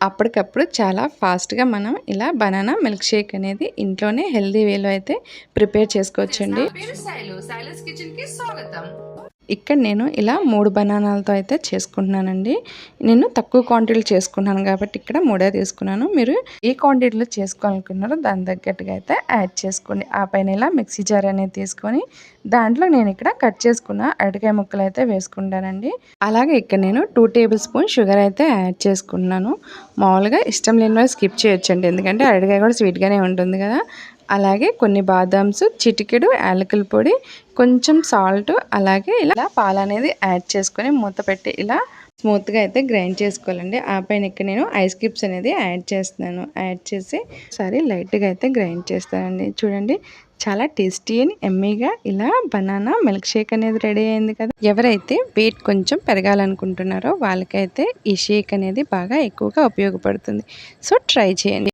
అప్పటికప్పుడు చాలా ఫాస్ట్గా మనం ఇలా బనానా మిల్క్ షేక్ అనేది ఇంట్లోనే హెల్దీ వేలో అయితే ప్రిపేర్ చేసుకోవచ్చండి. స్వాగతం. ఇక్కడ నేను ఇలా మూడు బనానాలతో అయితే చేసుకుంటున్నానండి. నేను తక్కువ క్వాంటిటీలు చేసుకున్నాను కాబట్టి ఇక్కడ మూడే తీసుకున్నాను. మీరు ఏ క్వాంటిటీలో చేసుకోవాలనుకున్నారో దాని తగ్గట్టుగా అయితే యాడ్ చేసుకోండి. ఆ పైన ఇలా మిక్సీ జార్ అనేది తీసుకొని దాంట్లో నేను ఇక్కడ కట్ చేసుకున్న అరటికాయ ముక్కలు అయితే వేసుకుంటానండి. అలాగే ఇక్కడ నేను టూ టేబుల్ స్పూన్ షుగర్ అయితే యాడ్ చేసుకున్నాను. మామూలుగా ఇష్టం లేని వాళ్ళు స్కిప్ చేయొచ్చండి. ఎందుకంటే అరటికాయ కూడా స్వీట్గానే ఉంటుంది కదా. అలాగే కొన్ని బాదామ్స్ చిటికెడు యాలకుల పొడి కొంచెం సాల్ట్ అలాగే ఇలా పాలు అనేది యాడ్ చేసుకొని మూత పెట్టి ఇలా స్మూత్గా అయితే గ్రైండ్ చేసుకోవాలండి. ఆ పైన ఇక్కడ నేను ఐస్ క్యూబ్స్ అనేది యాడ్ చేస్తున్నాను. యాడ్ చేసి ఒకసారి లైట్గా అయితే గ్రైండ్ చేస్తానండి. చూడండి చాలా టేస్టీ అని ఎమ్మీగా ఇలా బనానా మిల్క్ షేక్ అనేది రెడీ అయింది కదా. ఎవరైతే వెయిట్ కొంచెం పెరగాలనుకుంటున్నారో వాళ్ళకైతే ఈ షేక్ అనేది బాగా ఎక్కువగా ఉపయోగపడుతుంది. సో ట్రై చేయండి.